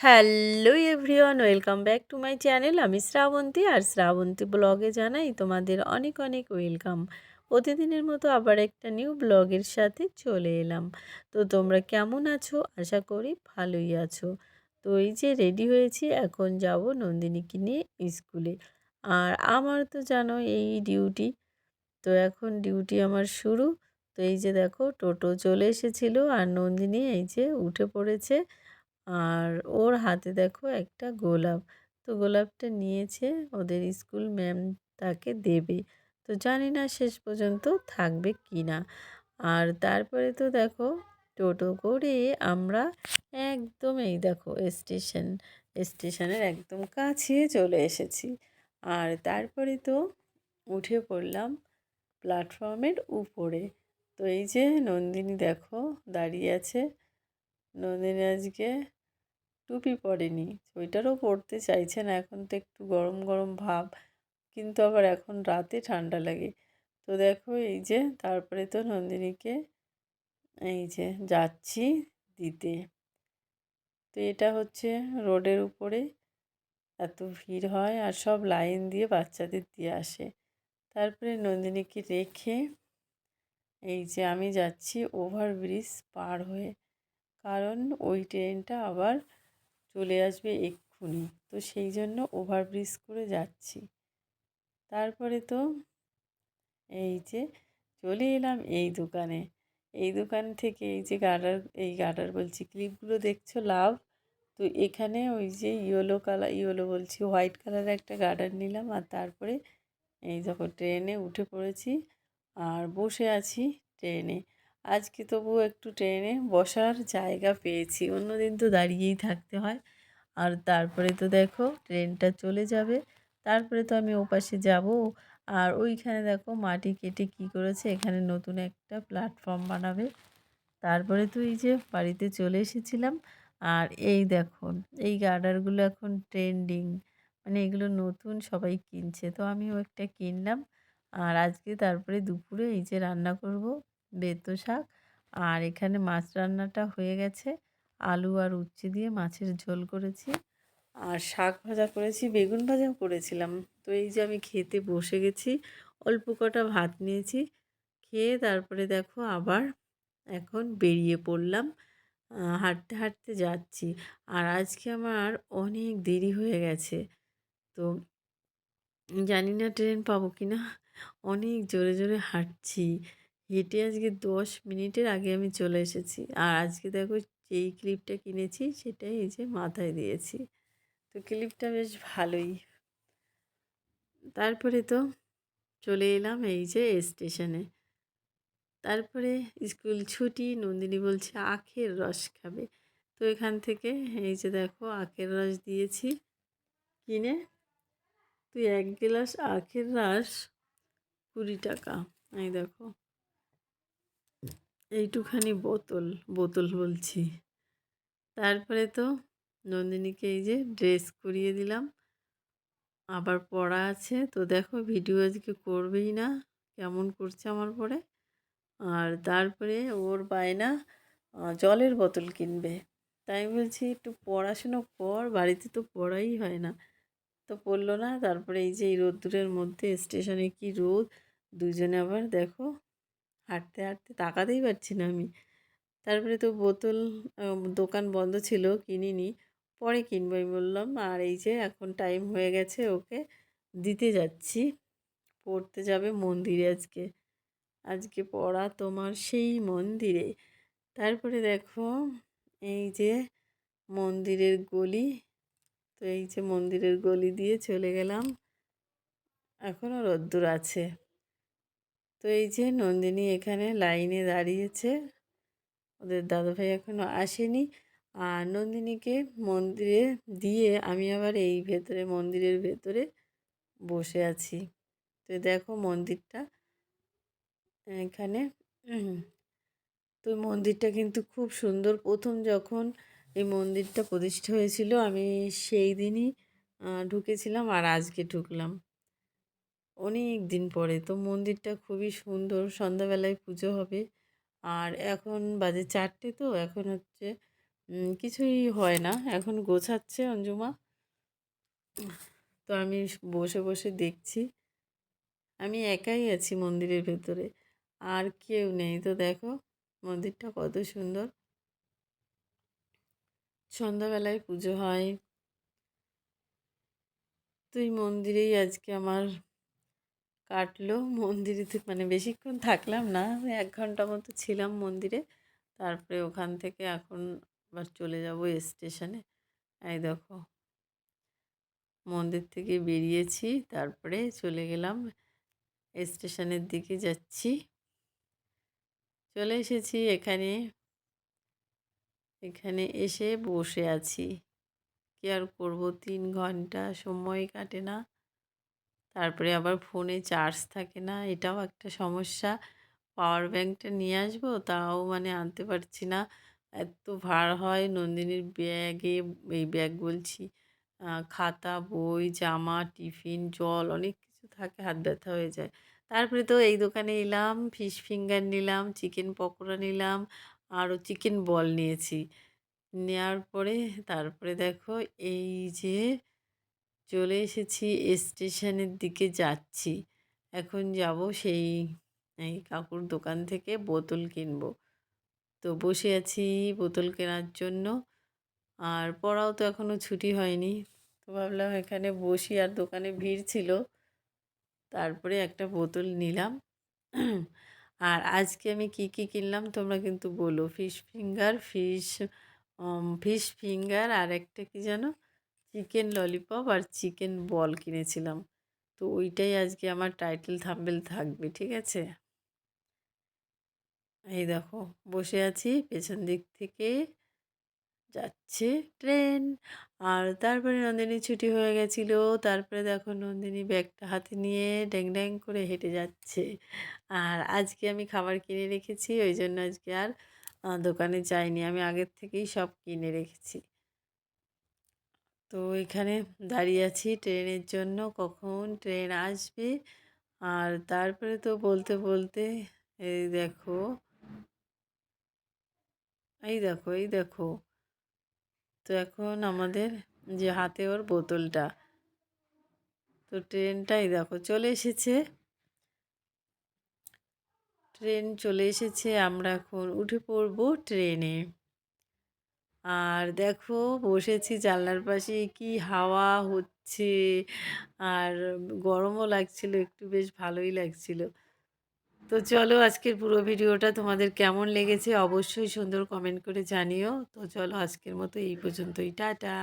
Hello everyone, welcome back to my channel. আমি শ্রাবন্তী আর শ্রাবন্তী ব্লগে জানাই তোমাদের অনেক অনেক ওয়েলকাম। প্রতিদিনের মতো আবার একটা নিউ ব্লগের সাথে চলে এলাম। তো তোমরা কেমন আছো? আশা করি ভালোই আছো। তো এই যে রেডি হয়েছি, এখন যাব নন্দিনীকে নিয়ে স্কুলে। আর আমার তো জানো এই ডিউটি। তো এখন ডিউটি আমার শুরু। তো এই যে দেখো, টোটো চলে এসেছিল আর নন্দিনী এই যে উঠে পড়েছে। আর ওর হাতে দেখো একটা গোলাপ। তো গোলাপটা নিয়েছে ওদের স্কুল ম্যাম তাকে দেবে। তো জানি না শেষ পর্যন্ত থাকবে কি না আর তারপরে তো দেখো টোটো করে আমরা একদম এই দেখো স্টেশন, স্টেশনের একদম কাছে চলে এসেছি। আর তারপরে তো উঠে পড়লাম প্ল্যাটফর্মের উপরে। তো এই যে নন্দিনী দেখো দাঁড়িয়ে আছে। নন্দিনী আজকে টুপি পরেনি। সোয়েটারও পরতে চাইছে না এখন তো একটু গরম গরম ভাব। কিন্তু আবার এখন রাতে ঠান্ডা লাগে। তো দেখো, এই যে তারপরে তো নন্দিনীকে, এই যে যাচ্ছি দিতে। তো এটা হচ্ছে রোডের উপরে এত ভিড় হয় আর সব লাইন দিয়ে বাচ্চাদের দিয়ে আসে। তারপরে নন্দিনীকে রেখে এই যে আমি যাচ্ছি ওভারব্রিজ পার হয়ে। কারণ ওই ট্রেনটা আবার চলে আসবে এক্ষুনি। তো সেই জন্য ওভারব্রিজ করে যাচ্ছি। তারপরে তো এই যে চলে এলাম এই দোকানে। এই দোকান থেকে এই যে গার্ডার, এই গার্ডার বলছি, ক্লিপগুলো দেখছ? লাভ? তো এখানে ওই যে ইয়েলো কালার, ইয়েলো বলছি, হোয়াইট কালারের একটা গার্ডার নিলাম আর তারপরে এই যখন ট্রেনে উঠে পড়েছি আর বসে আছি ট্রেনে। আজকে তবু একটু ট্রেনে বসার জায়গা পেয়েছি। অন্যদিন তো দাঁড়িয়েই থাকতে হয়। আর তারপরে তো দেখো ট্রেনটা চলে যাবে। তারপরে তো আমি ওপাশে যাব। আর ওইখানে দেখো মাটি কেটে কি করেছে? এখানে নতুন একটা প্ল্যাটফর্ম বানাবে। তারপরে তো এই যে বাড়িতে চলে এসেছিলাম। আর এই দেখো, এই গার্ডারগুলো এখন ট্রেন্ডিং। মানে এগুলো নতুন সবাই কিনছে। তো আমিও একটা কিনলাম। আর আজকে তারপরে দুপুরে এই যে রান্না করব। বেতো শাক। আর এখানে মাছ রান্নাটা হয়ে গেছে। আলু আর উচ্ছে দিয়ে মাছের ঝোল করেছি। আর শাক ভাজা করেছি, বেগুন ভাজাও করেছিলাম। তো এই যে আমি খেতে বসে গেছি, অল্প কটা ভাত নিয়েছি। খেয়ে তারপরে দেখো আবার এখন বেরিয়ে পড়লাম হাঁটতে হাঁটতে যাচ্ছি। আর আজকে আমার অনেক দেরি হয়ে গেছে। তো জানি না ট্রেন পাবো কি না অনেক জোরে জোরে হাঁটছি। হেঁটে আজকে দশ মিনিটের আগে আমি চলে এসেছি। আর আজকে দেখো যেই ক্লিপটা কিনেছি সেটাই এই যে মাথায় দিয়েছি। তো ক্লিপটা বেশ ভালোই। তারপরে তো চলে এলাম এই যে স্টেশনে। তারপরে স্কুল ছুটি, নন্দিনী বলছে আখের রস খাবে। তো এখান থেকে এই যে দেখো আখের রস দিয়েছি কিনে। তুই এক গ্লাস আখের রস কুড়ি টাকা। এই দেখো। এইটুখানি বোতল বোতল বলছি। তারপরে তো নন্দিনীকে এই যে ড্রেস করিয়ে দিলাম। আবার পড়া আছে। তো দেখো ভিডিও আজকে করবেই না। কেমন করছে আমার পরে। আর তারপরে ওর বায়না জলের বোতল কিনবে। তাই বলছি একটু পড়াশুনো কর, বাড়িতে তো পড়াই হয় না। তো পড়ল না। তারপরে এই যে এই রোদ্দুরের মধ্যে স্টেশনে কি রোদ, দুজনে আবার দেখো হাঁটতে হাঁটতে তাকাতেই পারছি না আমি। তারপরে তো বোতল দোকান বন্ধ ছিল, কিনিনি। পরে কিনবো আমি বললাম, আর এই যে এখন টাইম হয়ে গেছে, ওকে দিতে যাচ্ছি। পড়তে যাবে মন্দিরে আজকে। আজকে পড়া তোমার সেই মন্দিরে। তারপরে দেখো, এই যে মন্দিরের গলি, তো এই যে মন্দিরের গলি দিয়ে চলে গেলাম। এখনও রোদ্দুর আছে। তো এই যে নন্দিনী এখানে লাইনে দাঁড়িয়েছে, ওদের দাদাভাই এখনও আসেনি। আর নন্দিনীকে মন্দিরে দিয়ে আমি আবার এই ভেতরে, মন্দিরের ভেতরে বসে আছি। তো দেখো মন্দিরটা এখানে। তো মন্দিরটা কিন্তু খুব সুন্দর। প্রথম যখন এই মন্দিরটা প্রতিষ্ঠা হয়েছিল, আমি সেই দিনই ঢুকেছিলাম আর আজকে ঢুকলাম। অনেক দিন পরে। তো মন্দিরটা খুবই সুন্দর, সন্ধ্যাবেলায় পুজো হবে। আর এখন বাজে চারটে তো, এখন হচ্ছে কিছুই হয় না। এখন গোছাচ্ছে অঞ্জুমা। তো আমি বসে বসে দেখছি। আমি একাই আছি মন্দিরের ভেতরে, আর কেউ নেই। তো দেখো, মন্দিরটা কত সুন্দর। সন্ধ্যাবেলায় পুজো হয়। তো এই মন্দিরেই আজকে আমার কাটলো মন্দিরেতে মানে বেশিক্ষণ থাকলাম না এক ঘণ্টা মতো ছিলাম মন্দিরে। তারপরে ওখান থেকে এখন আবার চলে যাব স্টেশনে। এই দেখো, মন্দির থেকে বেরিয়েছি, তারপরে চলে গেলাম স্টেশনের দিকে যাচ্ছি। চলে এসেছি এখানে এখানে এসে বসে আছি। কি আর করব, তিন ঘণ্টা সময় কাটে না। তারপরে আবার ফোনে চার্জ থাকে না, এটাও একটা সমস্যা। পাওয়ার ব্যাঙ্কটা নিয়ে আসব, তাও মানে আনতে পারছি না। এত ভার হয় নন্দিনীর ব্যাগে, এই ব্যাগ বলছি খাতা, বই, জামা, টিফিন, জল, অনেক কিছু থাকে, হাত ব্যথা হয়ে যায়। তারপরে তো এই দোকানে এলাম, ফিশ ফিঙ্গার নিলাম, চিকেন পকোড়া নিলাম, আরও চিকেন বল নিয়েছি। নেওয়ার পরে, তারপরে দেখো এই যে চলে এসেছি স্টেশনের দিকে যাচ্ছি। এখন যাব সেই, এই কাকুর দোকান থেকে বোতল কিনবো। তো বসে আছি বোতল কেনার জন্য। আর পড়াও তো এখনও ছুটি হয়নি। তো ভাবলাম এখানে বসি আর দোকানে ভিড় ছিল। তারপরে একটা বোতল নিলাম। আর আজকে আমি কি কি কিনলাম তোমরা কিন্তু বলো। Fish finger fish fish finger আর একটা কি যেন চিকেন ললিপপ আর চিকেন বল কিনেছিলাম। তো ওইটাই আজকে আমার টাইটেল থাম্বেল থাকবে, ঠিক আছে? এই দেখো, বসে আছি, পেছন দিক থেকে যাচ্ছে ট্রেন আর তারপরে নন্দিনী ছুটি হয়ে গেছিল, তারপরে দেখো নন্দিনী ব্যাগটা হাতে নিয়ে ড্যাং ড্যাং করে হেঁটে যাচ্ছে। আর আজকে আমি খাবার কিনে রেখেছি, ওই জন্য আজকে আর দোকানে যাইনি। আমি আগের থেকেই সব কিনে রেখেছি। তো এখানে দাঁড়িয়ে আছি ট্রেনের জন্য, কখন ট্রেন আসবে? আর তারপরে তো বলতে বলতে, এই দেখো এই দেখো এই দেখো। তো এখন আমাদের যে হাতে ওর বোতলটা, তো ট্রেনটাই দেখো চলে এসেছে। ট্রেন চলে এসেছে, আমরা এখন উঠে পড়ব ট্রেনে। আর দেখো বসেছি জানলার পাশে, কি হাওয়া হচ্ছে। আর গরমও লাগছিল, একটু বেশ ভালোই লাগছিল। তো চলো আজকের পুরো ভিডিওটা তোমাদের কেমন লেগেছে অবশ্যই সুন্দর কমেন্ট করে জানিও। তো চলো আজকের মতো এই পর্যন্তই, টাটা।